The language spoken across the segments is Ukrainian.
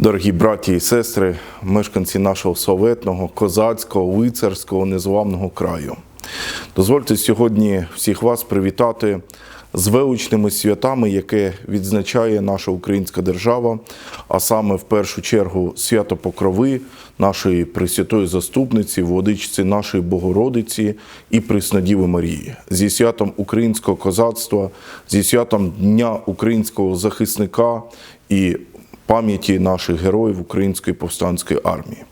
Дорогі браті і сестри, мешканці нашого славетного, козацького, лицарського, незламного краю. Дозвольте сьогодні всіх вас привітати з величними святами, яке відзначає наша українська держава, а саме в першу чергу свято Покрови, нашої Пресвятої заступниці, владичці нашої Богородиці і Преснодіви Марії, зі святом українського козацтва, зі святом Дня українського захисника і пам'яті наших героїв Української повстанської армії.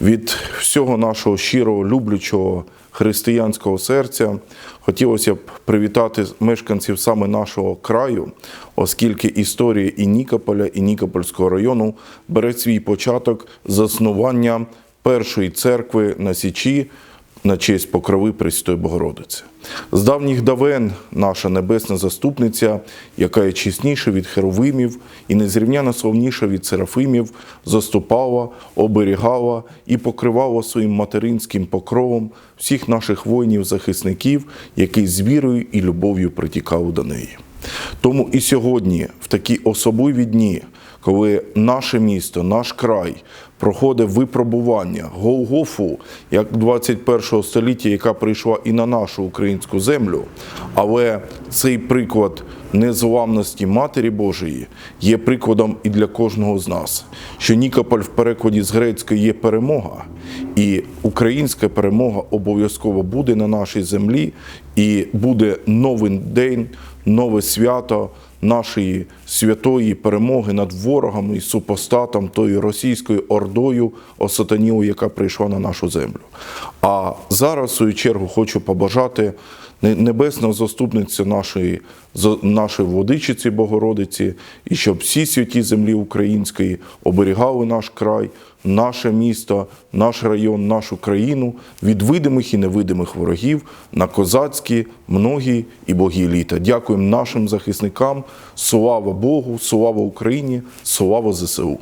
Від всього нашого щирого, люблячого християнського серця хотілося б привітати мешканців саме нашого краю, оскільки історія і Нікополя, і Нікопольського району бере свій початок заснування першої церкви на Січі на честь покрови Пресвятої Богородиці. З давніх давен наша небесна заступниця, яка є чесніша від херовимів і незрівняно славніша від серафимів, заступала, оберігала і покривала своїм материнським покровом всіх наших воїнів-захисників, які з вірою і любов'ю притікали до неї. Тому і сьогодні, в такі особливі дні, коли наше місто, наш край проходить випробування Голгофу, як 21 століття, яка прийшла і на нашу українську землю, але цей приклад незламності Матері Божої є прикладом і для кожного з нас, що Нікополь в перекладі з грецької є перемога, і українська перемога обов'язково буде на нашій землі, і буде новий день, нове свято нашої святої перемоги над ворогами і супостатом тою російською ордою осатанілою, яка прийшла на нашу землю. А зараз, в свою чергу, хочу побажати небесного заступниця нашої, нашої владичиці Богородиці, і щоб всі святі землі української оберігали наш край, наше місто, наш район, нашу країну від видимих і невидимих ворогів на козацькі, многі і богі літа. Дякуємо нашим захисникам. Слава Богу, слава Україні, слава ЗСУ.